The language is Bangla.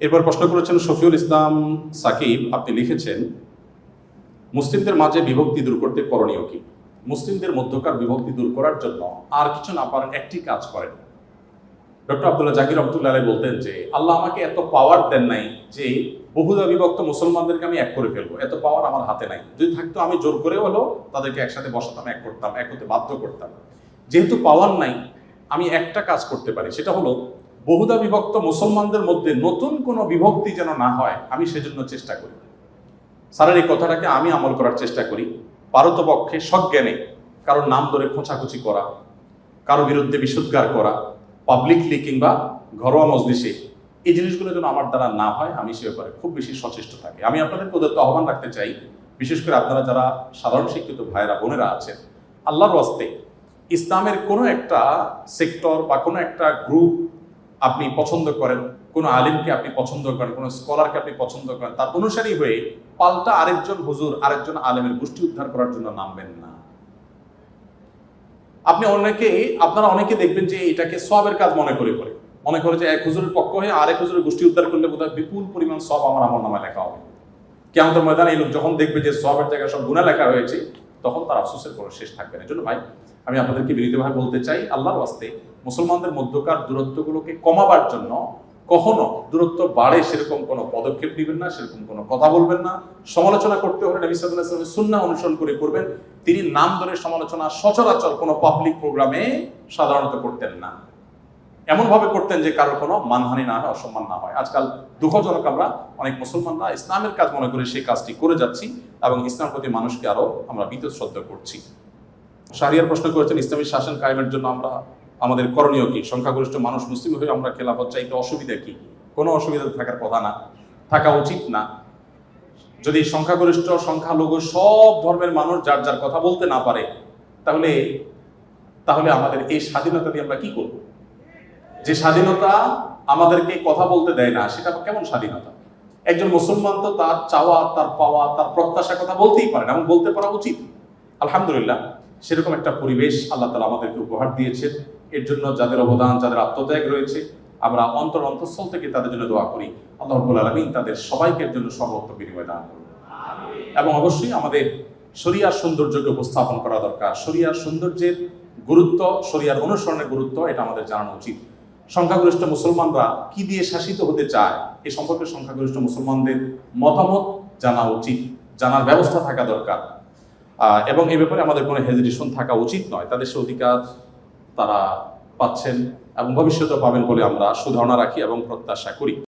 এরপর প্রশ্ন করেছেন, শফিউল ইসলাম সাকিব, আপনি লিখেছেন, মুসলিমদের মাঝে বিভক্তি দূর করতে করণীয় কি? মুসলিমদের মধ্যকার বিভক্তি দূর করার জন্য আর কিছু না পারেন একটি কাজ করেন। ডক্টর আব্দুল্লাহ জাকির রহমতুল্লাহ বলতেন যে, আল্লাহ আমাকে এত পাওয়ার দেন নাই যে বহুদা বিভক্ত মুসলমানদেরকে আমি এক করে ফেলব। এত পাওয়ার আমার হাতে নাই। যদি থাকতো আমি জোর করে হলো, তাদেরকে একসাথে বসাতাম, এক করতাম, এক হতে বাধ্য করতাম। যেহেতু পাওয়ার নাই, আমি একটা কাজ করতে পারি। সেটা হলো বহুদা বিভক্ত মুসলমানদের মধ্যে নতুন কোনো বিভক্তি যেন না হয়, আমি সেজন্য চেষ্টা করি। স্যারের এই কথাটাকে আমি আমল করার চেষ্টা করি। পারতপক্ষে সজ্ঞানে কারোর নাম ধরে খোঁচাখুচি করা কারও বিরুদ্ধে বিশুদ্গার করা পাবলিকলি কিংবা ঘরোয়া মজলিসে এই জিনিসগুলো যেন আমার দ্বারা না হয়, আমি সে ব্যাপারে খুব বেশি সচেষ্ট থাকি। আমি আপনাদের প্রদত্ত আহ্বান রাখতে চাই, বিশেষ করে আপনারা যারা সাধারণ শিক্ষিত ভাইয়েরা, বোনেরা আছেন, আল্লাহর ওয়াস্তে ইসলামের কোনো একটা সেক্টর বা কোনো একটা গ্রুপ আপনি পছন্দ করেন, কোনো আলিমকে আপনি পছন্দ করেন, কোনো স্কলারকে আপনি পছন্দ করেন, তার অনুসারী হয়ে পাল্টা আরেকজন হুজুর, আরেকজন আলেমের গোষ্ঠী উদ্ধার করার জন্য নামবেন না। আপনি অনেকে আপনারা অনেকে দেখবেন যে এটাকে সবের কাজ মনে করে করে। মনে করে যে এক হুজুরের পক্ষ হয়ে আরেক হুজুরের গোষ্ঠী উদ্ধার করলে বোধহয় বিপুল পরিমাণ সব আমার আমার নামে লেখা হবে। কেমন ময়দানে এই লোক যখন দেখবে যে সবের জায়গায় সব গুণা লেখা হয়েছে তখন তার আফসোসের কোনো শেষ থাকবে না। জন্য ভাই, আমি আপনাদেরকে বিনীতভাবে বলতে চাই, আল্লাহর ওয়াস্তে মুসলমানদের মধ্যকার দূরত্বগুলোকে কমাবার জন্য কখনো দূরত্ব বাড়ে সেরকম কোনো পদক্ষেপ নেবেন না, সেরকম কোনো কথা বলবেন না। সমালোচনা করতে হলে নবী ওয়াসাল্লামের সুন্নাহ অনুসরণ করে করবেন। তিনি নাম ধরে সমালোচনা সচরাচর কোনো পাবলিক প্রোগ্রামে সাধারণত করতেন না। এমন ভাবে করতেন যে কারোর কোনো মানহানি না হয়, অসম্মান না হয়। আজকাল দুঃখজনক আমরা অনেক মুসলমানরা ইসলামের কাজ মনে করে সেই কাজটি করে যাচ্ছি এবং ইসলাম প্রতি মানুষকে আরও আমরা বিতশ্রদ্ধ করছি। শাহরিয়ার প্রশ্ন করেছেন, ইসলামী শাসন কায়েমের জন্য আমরা আমাদের করণীয় কি? সংখ্যাগরিষ্ঠ মানুষ মুসলিম হয়ে আমরা খেলাফত চাইতে অসুবিধা কি? কোনো অসুবিধা থাকার কথা না। থাকা উচিত না। যদি সংখ্যাগরিষ্ঠ, সংখ্যালঘু সব ধর্মের মানুষ যার যার কথা বলতে না পারে, তাহলে তাহলে আমাদের এই স্বাধীনতা দিয়ে আমরা কি করব? যে স্বাধীনতা আমাদেরকে কথা বলতে দেয় না, সেটা কেমন স্বাধীনতা? একজন মুসলমান তো তার চাওয়া, তার পাওয়া, তার প্রত্যাশা কথা বলতেই পারে না, এবং বলতে পারা উচিত। আলহামদুলিল্লাহ সেরকম একটা পরিবেশ আল্লাহ তালা আমাদেরকে উপহার দিয়েছেন। এর জন্য যাদের অবদান, যাদের আত্মত্যাগ রয়েছে, আমরা অন্তর অন্তঃস্থল থেকে তাদের জন্য দোয়া করি। আল্লাহ আলমিন তাদের সবাইকে এর জন্য সর্বোত্তম বিনিময় দান করুন। এবং অবশ্যই আমাদের শরিয়ার সৌন্দর্যকে উপস্থাপন করা দরকার। শরিয়ার সৌন্দর্যের গুরুত্ব, শরিয়ার অনুসরণের গুরুত্ব, এটা আমাদের জানানো উচিত। সংখ্যাগরিষ্ঠ মুসলমানরা কি দিয়ে শাসিত হতে চায়, এ সম্পর্কে সংখ্যাগরিষ্ঠ মুসলমানদের মতামত জানা উচিত। জানার ব্যবস্থা থাকা দরকার। এবং এ ব্যাপারে আমাদের কোনো হেজিটেশন থাকা উচিত নয়। তাদের সে অধিকার তারা পাচ্ছেন এবং ভবিষ্যতেও পাবেন বলে আমরা সুধারণা রাখি এবং প্রত্যাশা করি।